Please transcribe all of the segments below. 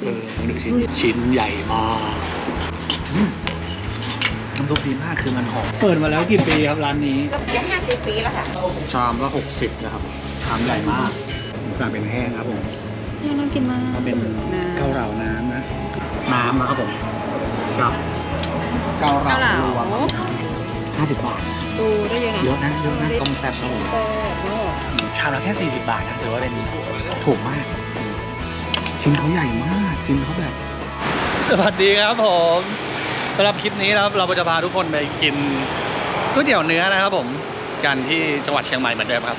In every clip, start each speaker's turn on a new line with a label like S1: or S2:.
S1: เออดูชิ้นชิ้นใหญ่มากอืมน้ำซุปดีมากคือมันหอม
S2: เปิดมาแล้วกี่ปีครับร้านนี้
S3: ก็จะห้าสิบปีแล้วค่ะ
S1: ชามละหกสิบนะครับ ชามใหญ่มากผมสั่งเป็นแห้งครับผม
S3: เนี่ยน่ากินมาก
S1: ก็เป็น
S3: น้ำ
S1: เกาเหลาน้ำนะ น้ำนะครับผมกับเกาเหลา
S3: เกาเหลาร
S1: วมห้าสิบบาท
S3: ดูได้เยอะนะ
S1: เยอะนะเยอะนะต้มแซ่บครับผม
S3: เออโอ้
S1: ชามละแค่40 บาทนะถือว่าเป็นถูกมาก ชิ้นเขาใหญ่มากชิ้นเขาแบบ
S2: สวัสดีครับผมสำหรับคลิปนี้นะครับเราจะพาทุกคนไปกินก๋วยเตี๋ยวเนื้อนะครับ ผมกันที่จังหวัดเชียงใหม่เหมือนเดิมครับ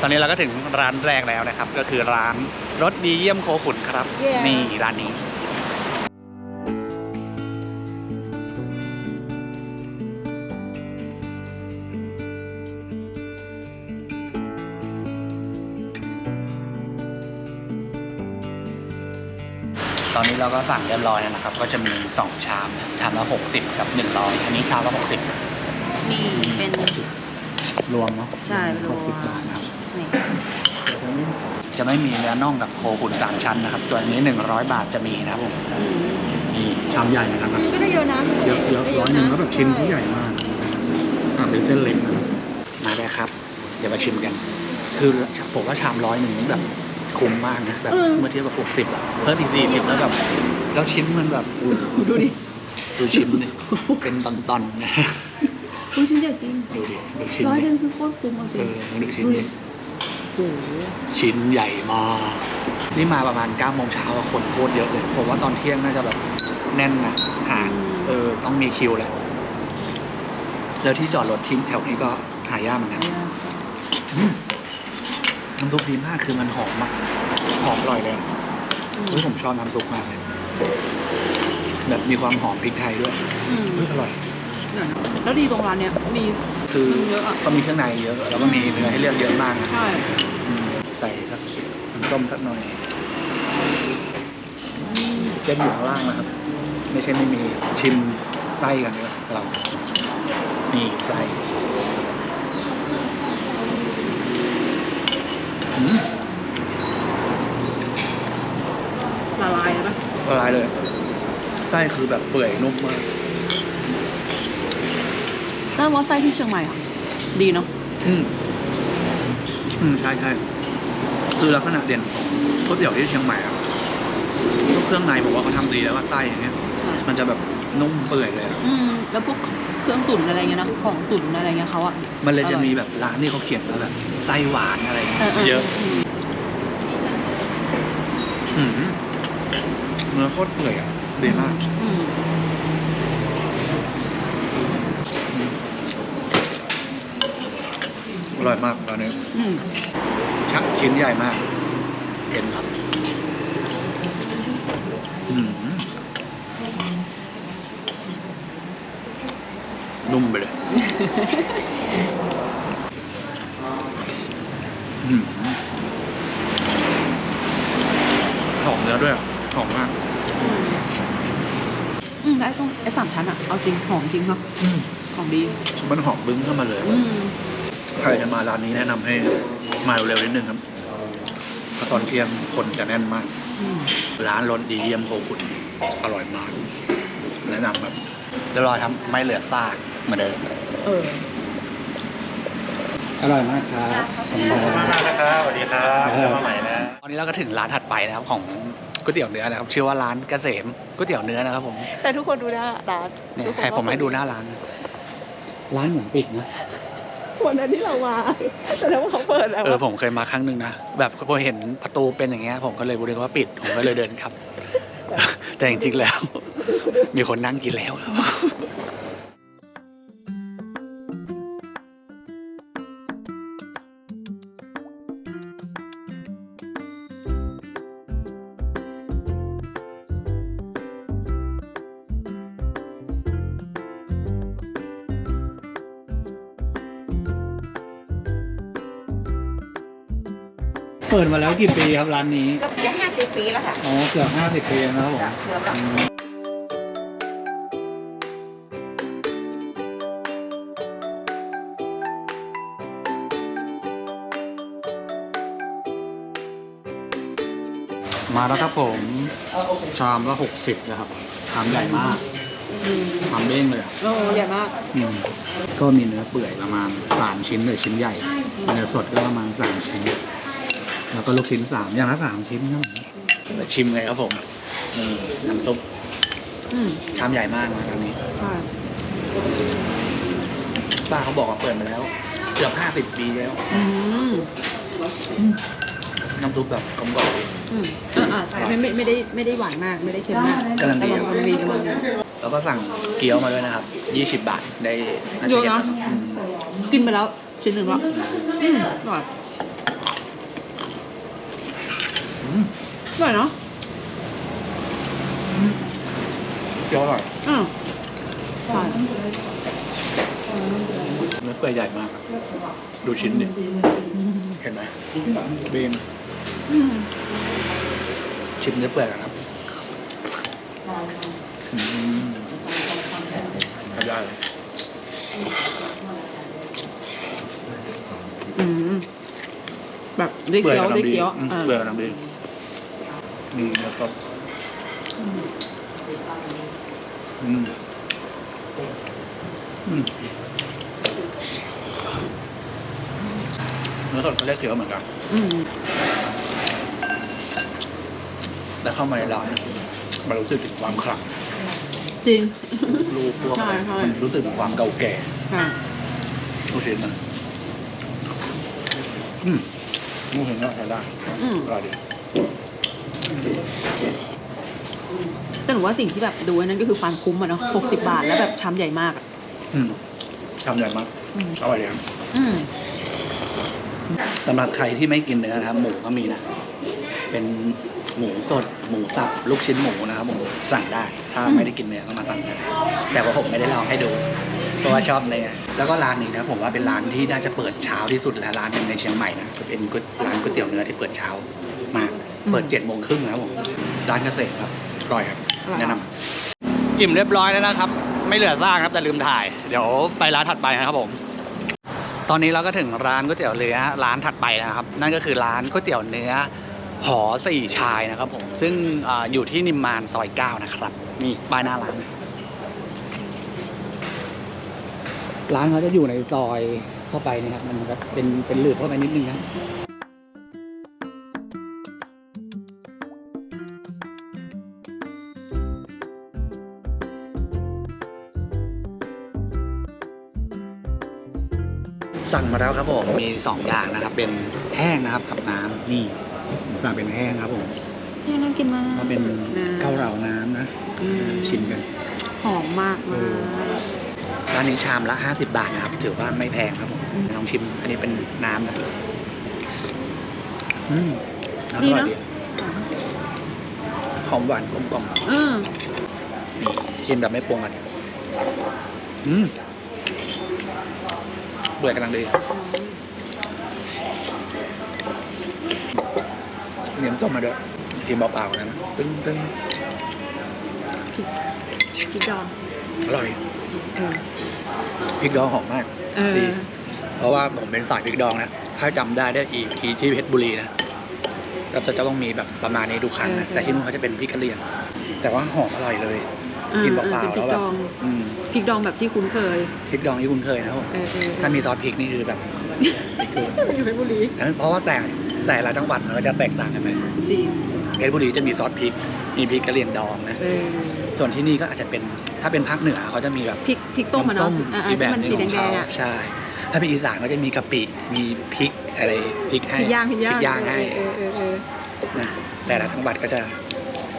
S2: ตอนนี้เราก็ถึงร้านแรกแล้วนะครับ ก็คือร้านรสดีเยี่ยมโคขุนครับนี่ร้านนี้ ตอนนี้เราก็สั่งเรียบร้อยแล้วนะครับ ก็จะมี 2 ชามนะชามละ 60 กับ 100 อันนี้ชามละ 60
S3: นี่เป็น
S1: รวมเนาะ
S3: ใช่รวม
S1: หกสิบบาทนะครับ
S3: นี่
S1: จะไม่มีเนื้อน่องกับโคขุนสามชั้นนะครับ ส่วนอันนี้ 100 บาทจะมีนะครับผม
S3: อืม
S1: นี่ชามใหญ่เหมือนกันครับ
S3: อันนี้ก็ได้เยอะนะ
S1: เยอะเยอะ
S3: ได้
S1: ร้อยหนึ่งะแล้วแบบชิ้นเขาใหญ่มากอ่าเป็นเส้นเล็กนะครับมาได้ครับ เดี๋ยวมาชิมกัน คือผมว่าชามร้อยหนึ่งนี่แบบ คุ้มมากนะแบบเมื่อเทียบกับหกสิบอะเพิ่มอีกสี่สิบแล้วแบบแล้วชิ้นมันแบบอุ๊ย
S3: ดูดิ
S1: ดูชิ้นดิเป็นตอนๆนะ
S3: ดูชิ้นใหญ่จริง
S1: ดูดิดูชิ้น
S3: ร้อย
S1: ดิ
S3: เดินคือโคตรคุ้มเอาจริ
S1: เองอดูชิ้นดิ
S3: โอ้โห
S1: ชิ้นใหญ่มากนี่มาประมาณ9ก้าโมงเช้าอะคนโคตรเยอะเลยผมว่าตอนเที่ยงน่าจะแบบแน่นนะหาเออต้องมีคิวแหละแล้วที่จอดรถทิ้งแถวนี้ก็หายากเหมือนกัน อืม น้ำซุปดีมากคือมันหอมมากหอมอร่อยเลยอะ
S3: อืม
S1: เฮ้ยผมชอบน้ำซุปมากเลยแบบมีความหอมพริกไทยด้วย
S3: อืม
S1: เฮ้ยอร่อย
S3: แล้วดีตรงร้านเนี้ยมี
S1: คือ
S3: มันเยอะอะ
S1: ก็มีเครื่องในเยอะแล้วก็มีเนื้อให้เลือกเยอะมากนะ
S3: ใช่
S1: อืมใส่สักน้ำส้มสักหน่อยเส้นอยู่ข้างล่างนะครับ ไม่ใช่ไม่มีชิมไส้กันเลยเรานี่ไส้อืม
S3: ละลายเลยปะ
S1: ละลายเลย ไส้คือแบบเปื่อยนุ่มมาก
S3: แต่ว่าไส้ที่เชียงใหม่อะ ดีเนาะ
S1: อืมอืมใช่ใช่คือลักษณะเด่นของก๋วยเตี๋ยวที่เชียงใหม่อะพวกเครื่องในผมว่าเขาทำดีแล้วก็ไส้อย่างเงี้ย
S3: ใช่
S1: มันจะแบบนุ่มเปื่อยเลยอะ
S3: อืมแล้วพวกเครื่องตุ๋นอะไรเงี้ยนะของตุ๋นอะไรเงี้ยเขาอะ
S1: มันเลยจะ
S3: อร่อ
S1: มีแบบร้านที่เขาเขียนว่าแบบไส้หวานอะไร
S3: เออเออ
S1: เยอะ
S3: ม
S1: อืมเนื้อโคตรเปื่อยอะ ดีมาก
S3: อืม
S1: อร่อยมากตอนนี้ชักชิ้นใหญ่มากเห็นครับนุ่มไปเลย อืมหอมเนื้อด้วยอะหอมมาก
S3: อืมแล้วไอ้ตรงไอ้สาม ชั้นอะเอาจริงหอมจริงเนาะ
S1: อืม
S3: หอมดี
S1: มันหอมบึ้งเข้ามาเลย
S3: อืม
S1: ใครจะมาร้านนี้แนะนำให้มาเร็วๆนิดนึงครับเพราะตอนเที่ยงคนจะแน่นมาก
S3: อืม
S1: ร้านรสดีเยี่ยมโคขุนอร่อยมาก แนะนำแบบเรียบร้อยครับ ไม่เหลือซากเหมือนเดิม
S3: เออ
S2: อร่อยมากครับ
S1: ขอบคุณมาก
S2: นะครับสวัสดีครับ
S1: เจอ
S2: มาใหม่นะ
S1: ตอนนี้เราก็ถึงร้านถัดไปนะครับของ ก๋วยเตี๋ยวเนื้อนะครับชื่อว่าร้านเกษมก๋วยเตี๋ยวเนื้อนะครับผม
S3: แต่ทุกคนดูหน้าร้าน
S1: เนี่ย
S3: ทุกคน
S1: ให้ผมให้ดูหน้าร้าน ร้านเหมือนปิดนะ
S3: วันนั้นที่เรามาแสดงว่าเขาเปิดแล้ว
S1: เออผมเคยมาครั้งหนึ่งนะแบบพอเห็นประตูเป็นอย่างเงี้ยผมก็เลยรู้เลยว่าปิดผมก็เลยเดินครับ แต่จริงๆแล้ว มีคนนั่งกินแล้ว
S2: ปิดมาแล้วกี่ปีครับร้านนี้
S3: ก็จะห้าสิบปีแล้วค่ะ
S2: อ๋อเกือบห้าสิบปีแล้วนะครับผม
S3: เกือบแล้ว
S2: อืม
S1: มาแล้วครับผมชามละหกสิบนะครับชามใหญ่มาก
S3: อืม
S1: ชามเบ้งเลยอะ
S3: โอ้ใหญ่มาก
S1: อืมก็มีเนื้อเปื่อยประมาณสามชิ้นเลยชิ้นใหญ่เนื้อสดก็ประมาณสามชิ้น แล้วก็ลูกชิ้นสามอย่างละสามชิ้นครับผมชิมเลยครับผมนี่น้ำซุป
S3: อืม
S1: ชามใหญ่มากนะอันนี้
S3: ใช่
S1: ป้าเขาบอกว่าเปิดมาแล้ว เกือบห้าสิบปีแล้ว
S3: อืม
S1: น้ำซุปแบบกลมกล่อม
S3: อืมอ่าอ่าใช่ไม่ไม่ไม่ได้ไม่ได้หวานมากไม่ได้เค็มมาก
S1: กำลังดี
S3: กำลังดีกำลังดี
S1: แล้วก็สั่งเกี๊ยวมาด้วยนะครับยี่สิบบาทได้าจ
S3: เยอะนะ
S1: อืม
S3: กินไปแล้วชิ้นหนึ่งแล้วอืมอร่อย
S1: อืม
S3: อร่อยเนาะ
S1: เกี๊ยวอร่อย
S3: อืมใช่
S1: เนื้อเปื่อยใหญ่มากอะดูชิ้นดิ เห็นไหมบีม
S3: อืม
S1: ชิมเนื้อเปื่อยกันครับอืมทำได้เลย
S3: อืมแบบได้เคี้ยวได้เคี้ยว
S1: อืม
S3: อ่า
S1: เปื่อยกำลัง ดีนี่แล้วก็อืม อืมเนื้อสดเขาเรียกเคี้ยวเหมือนกัน
S3: อืม
S1: แล้วเข้ามาในร้านเนี่ยมันรู้สึกถึงความขลัง
S3: จริง
S1: รูปพวก
S3: ใช่ใช่
S1: มันรู้สึกถึงความเก่าแก่
S3: ค่ะ
S1: ลูกชิ้นมันอืมลูกชิ้นก็ใช้ได้
S3: อืม
S1: อร่อยดี
S3: แต่หนูว่าสิ่งที่แบบดูไอ้นั่นก็คือความคุ้มอะเนาะหกสิบบาทแล้วแบบชามใหญ่มากอะ
S1: อืมทำใหญ่มาก
S3: อืม
S1: อร่อยดีครับ
S3: อืม
S1: สำหรับใครที่ไม่กินเนื้อนะครับหมูก็มีนะ เป็นหมูสด หมูสับ ลูกชิ้นหมูนะครับผมสั่งได้ ถ้าไม่ได้กินเนื้อก็มาสั่งได้แต่ว่าผมไม่ได้ลองให้ดู เพราะว่าชอบเนื้อแล้วก็ร้านนี้นะผมว่าเป็นร้านที่น่าจะเปิดเช้าที่สุดแล้วร้านหนึงในเชียงใหม่นะจะเป็นก๋วยร้านก๋วยเตี๋ยวเนื้อที่เปิดเช้า มาก เปิดเจ็ดโมงครึ่งนะครับผมร้านเกษตรครับอร่อยครับแนะนำ
S2: อิ่มเรียบร้อยแล้วนะครับ ไม่เหลือซากครับแต่ลืมถ่าย เดี๋ยวไปร้านถัดไปนะครับผม ตอนนี้เราก็ถึงร้านก๋วยเตี๋ยวเนื้อร้านถัดไปนะครับ นั่นก็คือร้านก๋วยเตี๋ยวเนื้อหอสี่ชายนะครับผม ซึ่งอาอยู่ที่นิมมานซอยเก้านะครับนี่ป้ายหน้าร้านร้านเขาจะอยู่ในซอยเข้าไปนะครับ มันก็เป็นเป็นหลืบเข้าไปนิดนึงนะ สั่งมาแล้วครับผมมีสองอย่างนะครับ เป็นแห้งนะครับกับน้ำนี่ผมสั่งเป็นแห้งครับผม
S3: เนี่ยน่ากินมาก
S1: ก็เป็น
S3: น้ำ
S1: เกาเหลาน้ำนะ
S3: อืม
S1: ชิมกัน
S3: หอมมาก
S1: เอ
S3: มา
S1: อ
S3: ก
S1: ร้านนี้ชามละ 50 บาทนะครับ ถือว่าไม่แพงครับผม
S3: อืม
S1: ลองชิม อันนี้เป็นน้ำนะอืมน้ำอ
S3: ดี
S1: ร่อย
S3: เนอะ
S1: ดีหอมหวานกลมกล่อม
S3: อืม
S1: นี่ชิมแบบไม่ปรุงกันอืม เบื่อกำลังดีเหนียมต้มมาด้วยกินเปล่าๆนะตึ้งตึ้ง
S3: พริกดอง
S1: อร่อย
S3: เออ
S1: พริกดองหอมมาก
S3: เออ
S1: ดีเพราะว่าผมเป็นสายพริกดองนะถ้าจำได้ได้อีกทีที่เพชรบุรีนะก็จะต้องมีแบบประมาณนี้ทุกครั้งนะแต่ที่นู่นเขาจะเป็นพริกกะเหรี่ยงแต่ว่าหอมอร่อยเลย กินเปล่าๆ
S3: เป็นพ
S1: แล้
S3: ริ
S1: ว
S3: ก
S1: แบบ
S3: ดอง
S1: อืม
S3: พริกดองแบบที่คุ้นเคย
S1: พริกดองที่คุณเคยนะครับผม
S3: เออเออ
S1: ถ้ามีซอสพริกนี่คือแบบพริกเกิน
S3: อยู่เพชรบุรี
S1: เพราะว่าแต่แต่ละจังหวัดมันก็จะแตกต่างกันไป
S3: จริง
S1: เพชรบุรีจะมีซอสพริก มีพริกกะเหรี่ยงดองนะ
S3: เออ
S1: ส่วนที่นี่ก็อาจจะเป็นถ้าเป็นภาคเหนือเขาจะมีแบบ
S3: พริกพริกส้มอะ
S1: น้ำ
S3: เนาะอ่า
S1: อีกแบ
S3: ที่
S1: บ
S3: มัน
S1: หนึง
S3: สี
S1: ของ
S3: แด
S1: เขา
S3: งๆอะ
S1: ใช่ ถ้าเป็นอีสานก็จะมีกะปิมีพริกอะไรพริกให้
S3: พริกย่างพริกย่าง
S1: ย่างให้
S3: เออเออเออ
S1: นะแต่ละจังหวัดก็จะ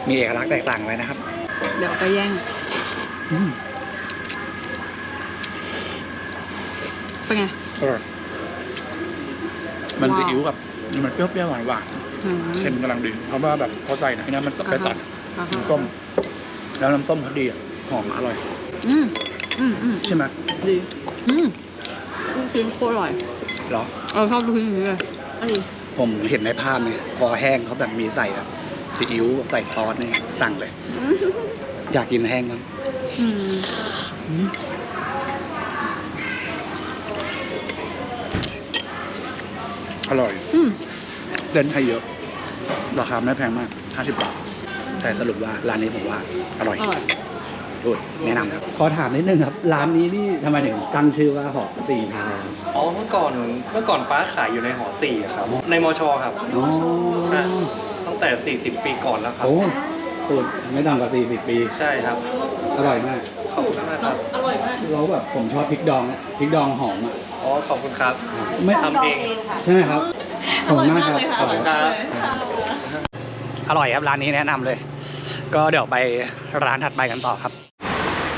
S1: มีเอกลักษณ์แตกต่างไว้นะครับ
S3: เดี๋ยวก็แย่ง
S1: อืม
S3: เป็นไง
S1: อร่อยมัน
S3: ว้าว
S1: ซีอิ๊วกับมันเปรี้ยวๆหวาน
S3: อืม
S1: ๆเค็มกำลังดี เพราะว่าแบบเขาใส่นะไอ้นั่นมันไปตัด
S3: อ่าฮะ
S1: น้ำส้มแล้วน้ำส้มเขาดีอะหอมอร่อย
S3: อืมอืมอืม
S1: ใช่ไหม
S3: ดีอืมลูกชิ้นโคตรอร่อย
S1: เหรอ
S3: เออชอบลูกชิ้นอย่างนี้เลยอันนี้
S1: ผมเห็นในภาพเนี่ยพอแห้งเขาแบบมีใส่แบบ ซีอิ๊วใส่ซอสเนี่ยสั่งเลย อยากกินแห้งมั้ง
S3: อืม
S1: อร่อย
S3: อืม
S1: เส้นให้เยอะ ราคาไม่แพงมาก
S4: 50 บาท แต่สรุปว่าร้านนี้ผมว่าอร่อย
S3: อร่อย
S4: พูดแนะนำครับ
S5: ขอถามนิดนึงครับ ร้านนี้นี่ทำไมถึงตั้งชื่อว่าหอสี่ชายครับ
S6: อ๋อเมื่อก่อนเมื่อก่อนป้าขายอยู่ในหอสี่อะครับ ในมชครับ
S5: อ๋อ
S6: อะตั้ง แต่ 40 ปีก่อนแล้วครับ
S5: โอ้สูตรไม่ต่ำกว่า40 ปี
S6: ใช่ครับ
S5: อร่อยมาก
S6: ขอบคุณมากครับ
S3: อร่อยมาก
S5: แล้วแบบผมชอบพริกดองอะพริกดองหอมอะ
S6: อ๋อ ขอบคุณครับ
S5: ไม่
S6: ทำเอง
S5: ใช่ไหมครับ ขอบคุณมากครับ
S6: ขอบคุณครับ
S1: อร่อยครับร้านนี้แนะนำเลย ก็เดี๋ยวไปร้านถัดไปกันต่อครับ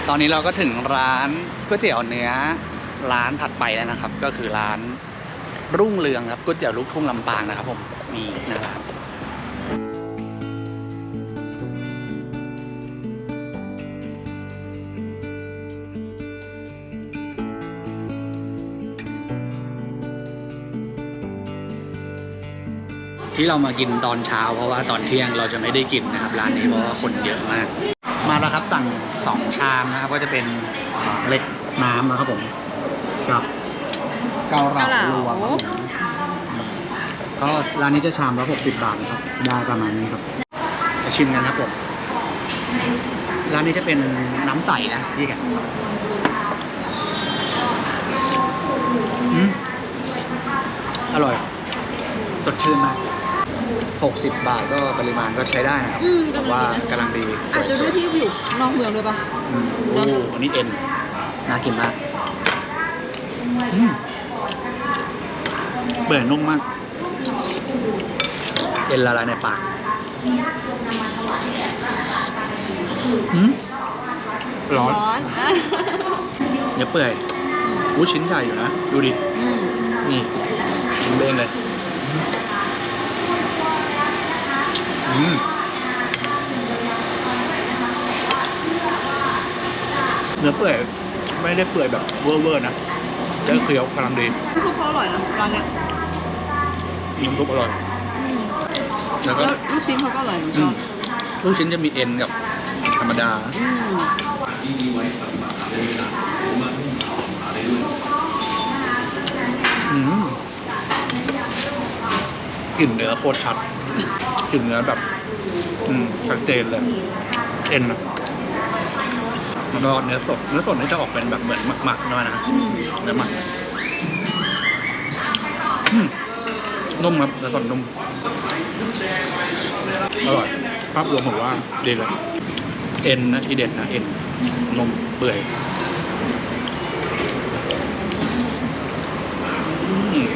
S1: ตอนนี้เราก็ถึงร้านก๋วยเตี๋ยวเนื้อร้านถัดไปแล้วนะครับ ก็คือร้านรุ่งเรืองครับก๋วยเตี๋ยวลูกทุ่งลำปางนะครับผมมีนะครับ ที่เรามากินตอนเช้า เพราะว่าตอนเที่ยงเราจะไม่ได้กินนะครับร้านนี้เพราะว่าคนเยอะมาก มาแล้วครับสั่งสองชามนะครับก็จะเป็นเล็กน้ำนะครับผมกับเกาเหลารวมก็ร้านนี้จะชามละหกสิบบาทนะครับได้ประมาณนี้ครับไปชิมกันครับผมร้านนี้จะเป็นน้ำใสนะพี่แกอร่อยสดชื่นมาก 60 บาทก็ปริมาณก็ใช้ได้นะครับ
S3: อืม
S1: แต่
S3: กำลังดีนะ
S1: ว่ากำลังดีส
S3: อาจจะด้วยที่อยู่นอกเมืองด้วยปะ
S1: อืมโอ้อันนี้เอ็นน่ากินมากอืมเปื่อยนุ่มมาก เอ็นละลายในปากอืมร้อน
S3: ร้อนอะ
S1: เนื้อเปื่อยอู้ชิ้นใหญ่อยู่นะ ดูดิ
S3: อืม
S1: นี่ชิ้นเบ้งเลยอืม เนื้อเปื่อยไม่ได้เปื่อยแบบเวอร์ๆนะเนื้อเคี้ยวกำลังดี
S3: น้ำซุปเขาอร่อยนะร้านเนี้ย
S1: น้ำซุปอร่อย
S3: อืม
S1: แล้วก็
S3: แล้วลูกชิ้นเขาก็อร่อยหนูช
S1: อื
S3: อ
S1: ม
S3: บ
S1: ลูกชิ้นจะมีเอ็นกับธรรมดา
S3: อืม
S1: อืมกลิ่นเนื้อโคตรชัด กลิ่นเนื้อแบบ อืมชัดเจนเลยเอ็นอะแล้วก็เนื้อสดเนื้อสดนี่จะออกเป็นแบบเหมือนหมักๆหน่อยนะ
S3: อืม
S1: เนื้อหมักอืมนุ่มครับเนื้อสดนุ่มอร่อยภาพรวมผมว่าดีเลยเอ็นนะที่เด็ดนะเอ็นนมเปื่อยอืม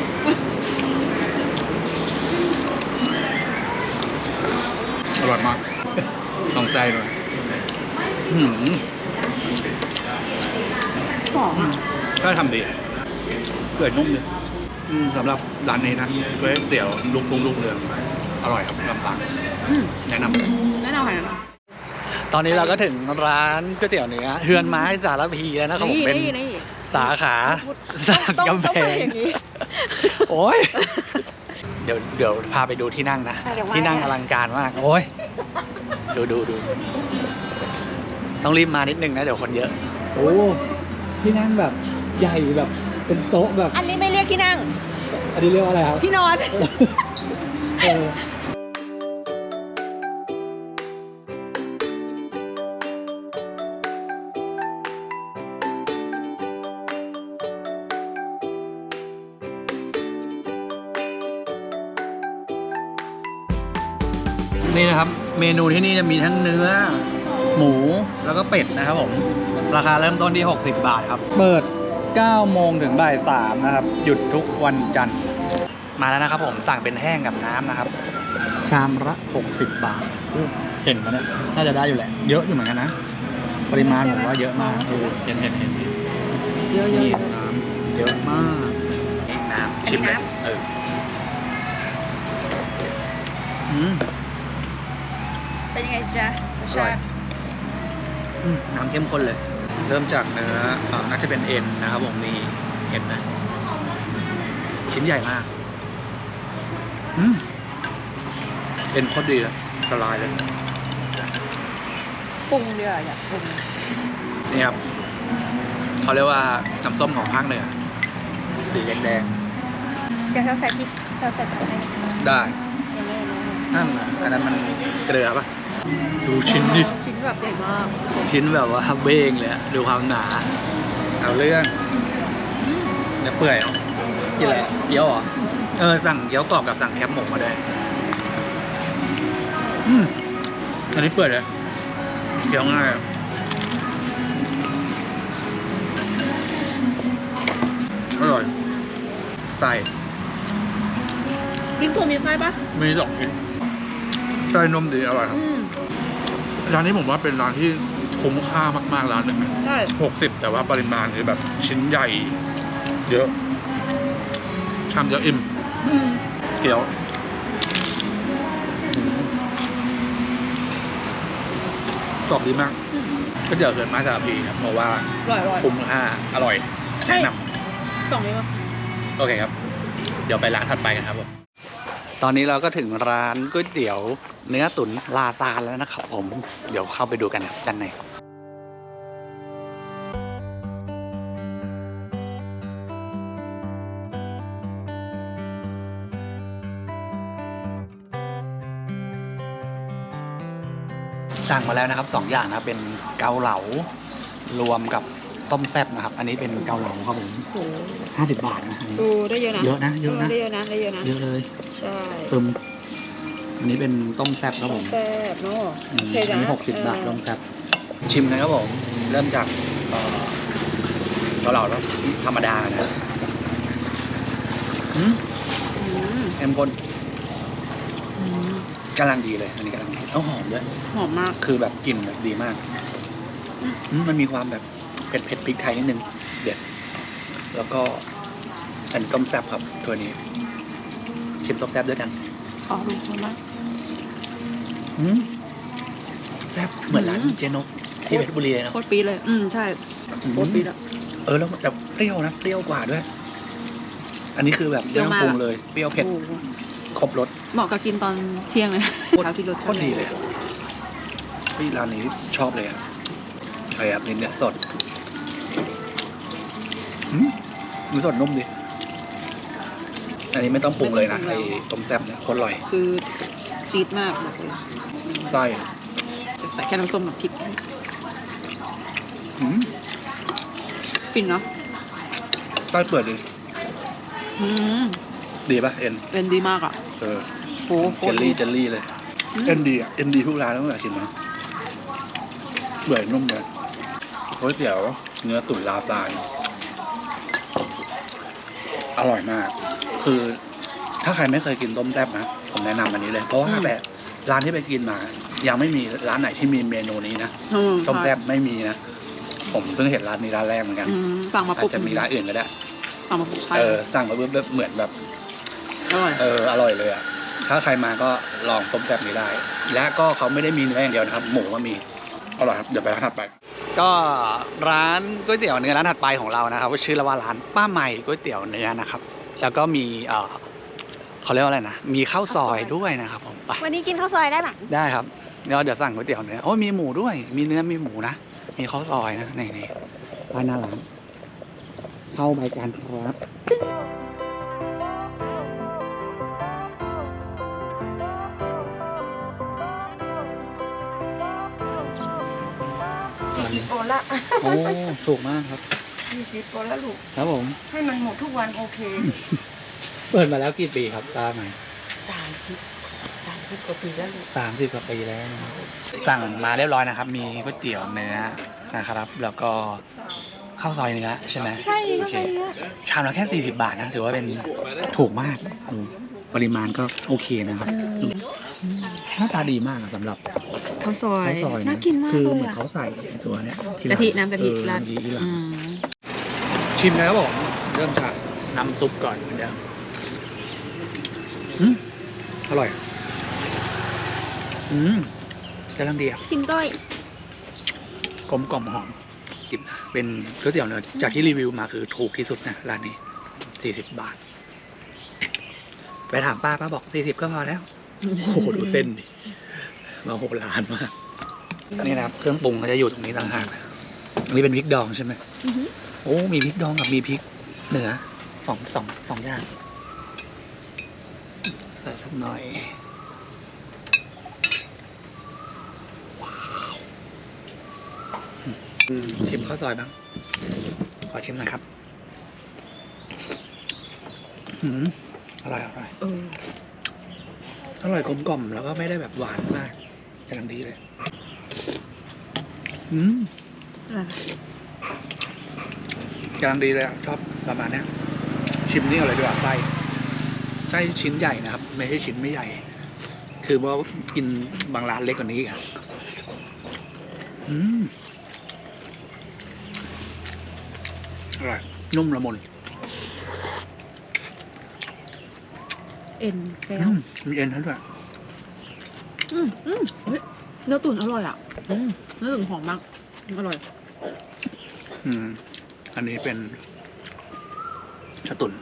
S1: อร่อยมากลองใจ เลยอืม
S3: หอมอะ
S1: ก็ทำดีเปื่อยนุ่มเลยอืมสำหรับร้านนี้นะก๋วยเตี๋ยวลูกทุ่งลูกเรืองอร่อยครับลำปาง
S3: อืม
S1: แนะนำ
S3: แนะนำค่ะ
S1: ตอนนี้เราก็ถึงร้านก๋วยเตี๋ยวเนื้อเฮือนไม้สารพีแล้วนะครับผม
S3: นี่
S1: เป็น
S3: นี่นี่
S1: สาขาสาดกำแพ
S3: ต้อง
S1: ง
S3: มาอย่างนี้
S1: โอ้ยเดี๋ยวเดี๋ยวพาไปดูที่นั่งนะ
S3: อะเดี๋ยวว่า
S1: ที่นั่งอลังการมาก โอ้ย ดูดูดูต้องรีบมานิดนึงนะเดี๋ยวคนเยอะ
S5: โอ้ที่นั่งแบบใหญ่แบบเป็นโต๊ะแบบ
S3: อันนี้ไม่เรียกที่นั่ง
S5: อันนี้เรียกว่าอะไรครับ
S3: ที่นอน
S5: เออ
S1: เมนูที่นี่จะมีทั้งเนื้อ หมูแล้วก็เป็ดนะครับผม ราคาเริ่มต้นที่ 60 บาทครับ เปิด 9 โมงถึงบ่าย 3 นะครับ หยุดทุกวันจันทร์ มาแล้วนะครับผมสั่งเป็นแห้งกับน้ำนะครับ ชามละ 60 บาทอู้เห็นไหมเนี่ยน่าจะได้อยู่แหละ เยอะอยู่เหมือนกันนะ ปริมาณผมว่าเยอะมากโอ้เห็นเห็นเห็นเห็น
S3: เยอะๆ
S1: นี่
S3: เยอะ
S1: น้ำเยอะมากนี่น้ำชิมเลยเอออืม
S3: เป็นยังไงจ๊ะรสชาติ
S1: อืมน้ำเข้มข้นเลย เริ่มจากเนื้ออ่าน่าจะเป็นเอ็นนะครับผมมีเอ็นนะชิ้นใหญ่มากอืมเอ็นโคตรดีเลยละลายเลย
S3: ปรุงเดียวอยากปรุง
S1: นี่ครับเขาเรียกว่าน้ำส้มของภาคเหนือสีแดง
S3: เดี๋ยวเราใส่พริกเราใส่ตะไคร้
S1: ๆได้
S3: อย่างนี้อย่างนี้
S2: นั่นน่ะอันนั้นมันเกลือปะ ดูชิ้นดิ
S3: ชิ้นแบบใหญ่มาก
S1: ชิ้นแบบว่าเบ้งเลยอะดูความหนา
S2: เอาเรื่องเนื้อเปื่อยเหรอกินอะไรเกี๊ยวเหรอ
S1: เออ สั่งเกี๊ยวกรอบกับสั่งแคบหมูมาด้วย
S2: อืมอันนี้เปื่อยเลยเคี้ยวง่ายอร่อย ใส่
S3: พริกตัวมีไส้ปะ
S2: มีสองชิ้นไส้นุ่มดีอร่อยครับ
S3: อืม
S2: ร้านนี้ผมว่าเป็นร้านที่คุ้มค่ามากๆร้านหนึ่งนะ
S3: ใช่
S2: หกสิบแต่ว่าปริมาณคือแบบชิ้นใหญ่ เยอะชามเยอะอิ่ม
S3: อืม
S2: เกี๊ยวกรอบดีมากก็เดี๋ยวเกิดมาสาพีครับเพราะว่า
S3: อร่อยอร่อย
S2: คุ้มค่าอร่อย
S3: ใช่
S2: แนะน
S3: สองนี้ปะำ
S2: โอเคครับ เดี๋ยวไปร้านถัดไปกันครับผม
S1: ตอนนี้เราก็ถึงร้านก๋วยเตี๋ยว เนื้อตุ๋นลาซานแล้วนะครับผม เดี๋ยวเข้าไปดูกันครับด้านในสั่งมาแล้วนะครับสองอย่างนะเป็นเกาเหลารวมกับ ต้มแซ่บนะครับ อันนี้เป็นเกาเหลาครับผม
S3: โอ้
S1: ห้าสิบบาทนะอันนี้
S3: ดูได้เยอะนะ
S1: เยอะนะเยอะนะ
S3: ได้เยอะนะได้เยอะนะ
S1: เยอะเลย
S3: ใช่
S1: เติมอันนี้เป็นต้มแซ่บครับผม
S3: แซ่บเนาะ
S1: อืม
S3: โเค
S1: อันนี้
S3: นะ
S1: หกสิบบาท
S3: เออ
S1: ต้มแซ่บชิมกันครับผมเริ่มจากเอ่อเกาเหลาแล้วธรรมดานะอืม
S3: อืม
S1: เอ็มข้น
S3: อืม
S1: กำลังดีเลย อันนี้กำลังดีเอ้าหอมด้วย
S3: หอมมาก
S1: คือแบบกลิ่นแบบดีมากอืมมันมีความแบบเผ็ดเผ็ดพริกไทยนิดนึงเด็ด แล้วก็อันนี้ต้มแซ่บครับตัวนี้ ชิมต้มแซ่บด้วยกัน
S3: อ๋อดูหอมมาก
S1: อืมแซ่บเหมือนร้าน
S3: อืม
S1: เจนกที่เพชรบุรีเลยนะ
S3: โคตรปีดเลย อืมใช่โคตรปีดอะ
S1: เออแล้วแต่เปรี้ยวนะเปรี้ยวกว่าด้วย อันนี้คือแบบ
S3: เปรี้
S1: ไม่
S3: ยว
S1: ต้อง
S3: มาก
S1: ปรุงเลยเปรี้ยวเผ็ด
S3: โอ้โห
S1: ครบรส
S3: เหมาะกับกินตอนเที่ยงเลยเช้าที่รส
S1: โคตรดีเลยพี่ร้านนี้ชอบเลยอะใช่ครับนี่เนื้อสดอื มเนื้อสดนุ่มดีอันนี้ไม่ต้องปรุงเลยนะไอ้ต้มแซ่บเนี่ยโคตรอร่อย
S3: คือจี๊ดมากบอกเลย
S1: ไส้
S3: ใส่แค่น้ำส้มกับพริก
S1: อืม
S3: ฟินเนาะ
S1: ไส้เปิดดี
S3: อืม
S1: ดีป่ะเอ็น
S3: เอ็นดีมากอะ
S1: เออ
S3: โหโค
S1: เจ
S3: ต
S1: ล
S3: รดี
S1: ลี่เจลลี่เลยเอ็นดีอะ เอ็นดีทุกร้านตั้งแต่กินมาเบื่อยนุ่มเลยก๋วยเตี๋ยวเนื้อตุ๋นลาซานอ ร่อยมาก คือถ้าใครไม่เคยกินต้มแซ่บนะผมแนะนำอันนี้เลย เพราะว่าแบบร้านที่ไปกินมา ยังไม่มีร้านไหนที่มีเมนูนี้นะ
S3: อื
S1: ต้มแซ่บไม่มีนะผมเพิ่งเห็นร้านนี้ร้านแรกเหมือนกัน
S3: อืมสั่งมา
S1: อา
S3: ปุ๊
S1: จ
S3: บ
S1: จะมีร้านอื่นก็ได้
S3: สั่งมาปุ๊บใช่
S1: เออสั่งมาปุ๊บแบบเหมือนแบบ
S3: อร่อย
S1: เอออร่อยเลยอะ ถ้าใครมาก็ลองต้มแซ่บนี้ได้ และก็เขาไม่ได้มีเนื้ออย่างเดียวนะครับ หมูก็มี อร่อยครับ เดี๋ยวไปร้านถัดไป ก็ร้านก๋วยเตี๋ยวเนื้อร้านถัดไปของเรานะครับชื่อว่าร้านป้าใหม่ก๋วยเตี๋ยวเนื้อนะครับ แล้วก็มีเออเขาเรียกว่าอะไรนะ มีข้าวซอยด้วยนะครับผมไป
S7: วันนี้กินข้าวซอยได้ไหม
S1: ได้ครับเดี๋ยวเดี๋ยวสั่งก๋วยเตี๋ยวเนื้อโอ้ยมีหมูด้วย มีเนื้อมีหมูนะ มีข้าวซอยนะนี่นี่ร้านหน้าร้านเข้าใบการครับ
S7: สี่สิบโอนละ
S1: โอ้ถูกมากครับ
S7: สี่สิบโอนละลูก
S1: ครับผม
S7: ให้มันหมดทุกวันโอเค
S1: เปิดมาแล้วกี่ปีครับตาใหม่
S7: สามสิบสามสิบกว่าปีแล้วลูก
S1: สามสิบกว่าปีแล้วนะครับสั่งมาเรียบร้อยนะครับ มีก๋วยเตี๋ยวเนื้อนะครับ แล้วก็ข้าวซอยเนื้อใช่ไหม
S7: ใช่
S1: โอ
S7: ก็
S1: เค
S7: ไปเยอะ
S1: ชามละแค่ 40 บาทนะ ถือว่าเป็นถูกมากอืมปริมาณก็โอเคนะครับ หน้าตาดีมากอะสำหรับ
S3: ข้าวซอย
S1: ข้าวซอย
S3: น่ากินมาก
S1: คือ
S3: เล
S1: เห
S3: ย
S1: มือน
S3: อะ
S1: เขาใส่ไอ้ตัวเนี้ยที่
S3: กะทิ
S1: ร้า
S3: น้ำกะทิ
S1: เออ
S3: ราด
S1: น้ำกะทิที่ร้าน
S3: อืม
S1: ชิมนะครับผมเริ่มจากน้ำซุปก่อนเหมือนเดิมอืมอร่อย อืมกำลังดีอะ
S7: ชิมต้อย
S1: กลมกล่อมหอมกินนะเป็นก๋วยเตี๋ยวเนื้อจากที่รีวิวมาคือถูกที่สุดนะร้านนี้สี่สิบบาท ไปถามป้าป้าบอกสี่สิบก็พอแล้ว โอ้โหดูเส้นดิมาโหรานมากนี่นะครับเครื่องปรุงเขาจะอยู่ตรงนี้ต่างหากนะอันนี้เป็นพริกดองใช่ไหมโอ้มีพริกดองกับมีพริกเหนือสองสองสองอย่างใส่สักหน่อยชิมข้าวซอยบ้าง ขอชิมหน่อยครับอืมอร่อยอร่อย
S3: อ
S1: ร่อยกลมกล่อมแล้วก็ไม่ได้แบบหวานมากกำลังดีเลย อืม
S3: อะไรนะ
S1: กำลังดีเลยอะชอบประมาณนี้ชิมนี่ก่อนเลยดีกว่าไส้ไส้ชิ้นใหญ่นะครับ ไม่ใช่ชิ้นไม่ใหญ่ คือว่ากินบางร้านเล็กกว่านี้อีกอะอืมอร่อยนุ่มละมุน
S3: เอ็นแก้
S1: อื
S3: ว
S1: มมีเอ็นให้ด้วย
S3: อืมอืมเฮ้ยเนื้อตุ๋นอร่อยอะอืมเนื้อตุ๋นหอมมาก อร่อย
S1: อืม อันนี้เป็นชะตุน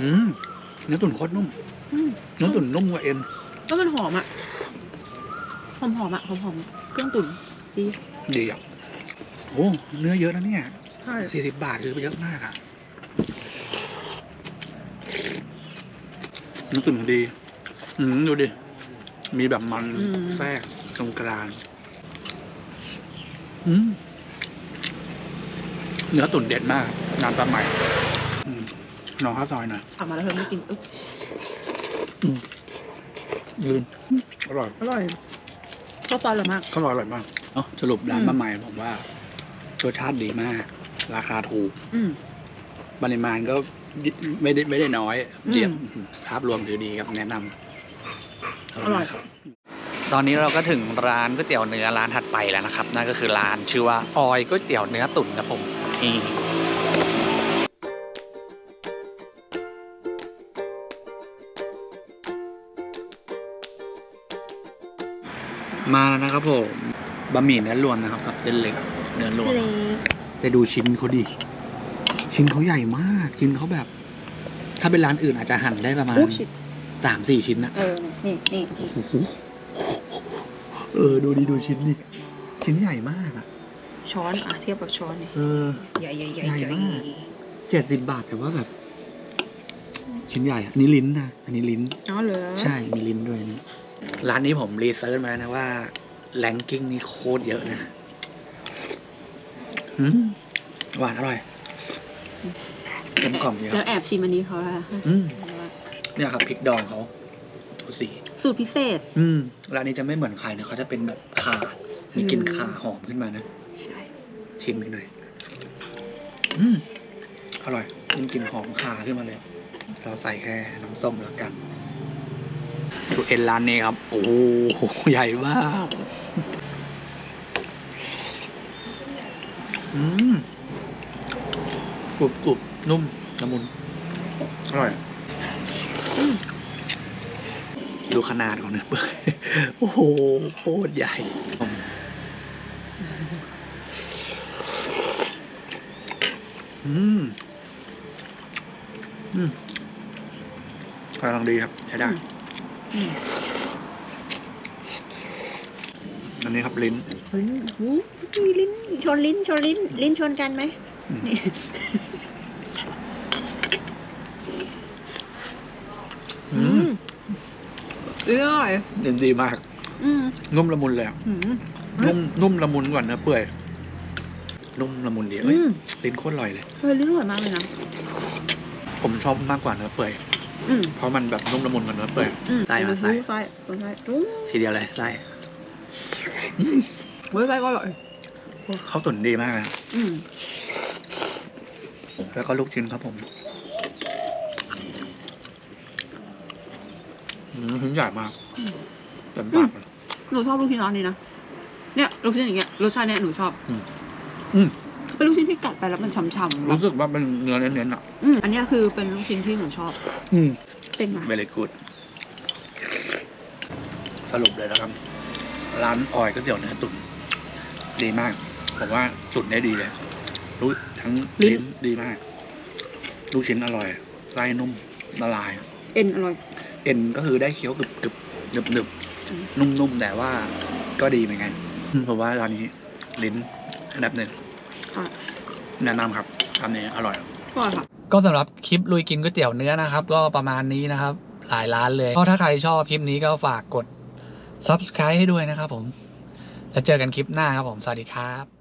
S1: อืมเนื้อตุ๋นโคตรนุ่ม
S3: อืม
S1: เนื้อตุ๋นนุ่มกว่าเอ็น
S3: แล้วมันหอมอะ หอมหอมๆอะหอมหอมๆเครื่องตุ๋นดี
S1: ดีอะโอ้เนื้อเยอะนะเนี่ย
S3: ใช่
S1: สี่สิบบาทคือเยอะมากอะ เนื้อตุ๋นดี อืมดูดิ มีแบบมันแทรกตรงกลางอืมเนื้อตุ๋นเด็ดมากน้ำปลาใหม่อืมลองข้าวซอยหน่อย
S3: กลับมาแล้วเธอไม่กินอึ๊บ
S1: ยืนอร่อย
S3: อร่อยข้าวซอยอร่อยมาก
S1: ข้าวซอยอร่อยมากเนาะสรุปร้าน
S3: อืม
S1: ป้าใหม่ผมว่ารสชาติดีมาก ราคาถูก
S3: อืม
S1: ปริมาณก็ ไม่ได้ไม่ได้น้อย
S3: อืม
S1: เยี่ยมภาพรวมถือดีครับแนะนำ
S3: อร่อย
S1: ครับ ตอนนี้เราก็ถึงร้านก๋วยเตี๋ยวเนื้อร้านถัดไปแล้วนะครับ นั่นก็คือร้านชื่อว่าออยก๋วยเตี๋ยวเนื้อตุ๋นครับผมนี่มาแล้วนะครับผมบะหมี่เนื้อรวมนะครับกับเส้นเล็กเนื้อรวมแต่ดูชิ้นเขาดิ ชิ้นเขาใหญ่มาก ชิ้นเขาแบบ ถ้าเป็นร้านอื่นอาจจะหั่นได้ประมาณ
S3: อุ๊ยชิด
S1: สามสี่ชิ้นนะ
S3: เออ นี่นี่นี่
S1: โอ้โหเออ ดูดิดูชิ้นดิชิ้นใหญ่มากอะ
S3: ช้อนอะเทียบกับช้อนนี่
S1: เออ
S3: ใหญ่ใหญ่ใหญ่
S1: ใหญ่
S3: ใหญ่
S1: มาก เจ็ดสิบบาทแต่ว่าแบบ ชิ้นใหญ่อะอันนี้ลิ้นนะอันนี้ลิ้น
S3: อ๋อเหรอ
S1: ใช่มีลิ้นด้วยนี่ร้านนี้ผมรีเซิร์ชมานะว่าแรงกิ้งนี่โคตรเยอะนะอืมหวานอร่อย กลมกล่อมดีค
S3: แล้
S1: รั
S3: ว
S1: บ
S3: แอบชิมอันนี้เขาละ
S1: อืม เนี่ยครับพริกดองเขาดูสี
S3: สูตรพิเศษ
S1: อืมร้านนี้จะไม่เหมือนใครนะเขาจะเป็นแบบข่ามีกลิ่นข่าหอมขึ้นมานะ
S3: ใช่
S1: ชิมกันหน่อย อืม อร่อยมีกลิ่นหอมข่าขึ้นมาเลย เราใส่แค่น้ำส้มแล้วกัน ดูเอ็นร้านนี้ครับ โอ้โห ใหญ่มาก อืมกรุบกรุบ นุ่มละมุนอร่อย ดูขนาดของเนื้อเปื่อยโอ้โหโคตรใหญ่ อืม อืมกำลังดีครับ ใช้ได้
S3: อืม
S1: อันนี้ครับลิ้น
S3: เฮ้ยหูมีลิ้นชนลิ้นชนลิ้น ลิ้นชนกันไหม
S1: อืม
S3: นี่
S1: อืม
S3: อร่อย
S1: เด่นดีมาก
S3: อืม
S1: นุ่มละมุนเลยอะ
S3: อืม
S1: นุ่มนุ่มละมุนกว่าเนื้อเปื่อย นุ่มละมุนดีเอ้ย
S3: อืม
S1: ลิ้นโคตรอร่อยเลย
S3: เฮ้ยลิ้นอร่อยมากเลยนะ
S1: ผมชอบมากกว่าเนื้อเปื่อย
S3: อืม
S1: เพราะมันแบบนุ่มละมุนกว่าเนื้อเปื่อย
S3: อืม
S1: ไส้มาใส่
S3: ไส้ไส้ตุ้ง
S1: ทีเดียวเลยไส้
S3: เฮ้ยไส้ก็อร่อย
S1: เขาตุ๋นดีมากนะ
S3: อืม
S1: แล้วก็ลูกชิ้นครับผมอืม ชิ้นใหญ่มากเต็มปากเลย
S3: หนูชอบลูกชิ้นร้านนี้นะ เนี่ยลูกชิ้นอย่างเงี้ยรสชาติเนี้ยหนูชอบ
S1: อืม
S3: เป็นลูกชิ้นที่กัดไปแล้วมันฉ่ำๆแบบ
S1: รู้สึกว่าเป็นเนื้อเน้นๆอะ
S3: อืมอันเนี้ยคือเป็นลูกชิ้นที่หนูชอบ
S1: อืม
S3: เป็นมา
S1: เ e ล y good สรุปเลยนะครับ ร้านออยก๋วยเตี๋ยวเนื้อตุ๋นดีมากผมว่าตุ๋นได้ดีเลยรู้ทั้งลิ้นดีมาก ลูกชิ้นอร่อยไส้นุ่มละลาย
S3: เอ็นอร่อย
S1: เอ็นก็คือได้เคี้ยวกรึบกรึบหนึบหนึบ
S3: อืม
S1: นุ่มนุ่มแต่ว่าก็ดีเหมือนกันอืมผมว่าร้านนี้ลิ้นอันดับหนึ่ง
S3: ค่ะ
S1: แนะนำครับร้านนี้อร่อย
S3: ก็ค่ะ
S1: ก็สำหรับคลิปลุยกินก๋วยเตี๋ยวเนื้อนะครับ ก็ประมาณนี้นะครับ หลายร้านเลยก็ถ้าใครชอบคลิปนี้ก็ฝากกด subscribe ให้ด้วยนะครับผม แล้วเจอกันคลิปหน้าครับผม สวัสดีครับ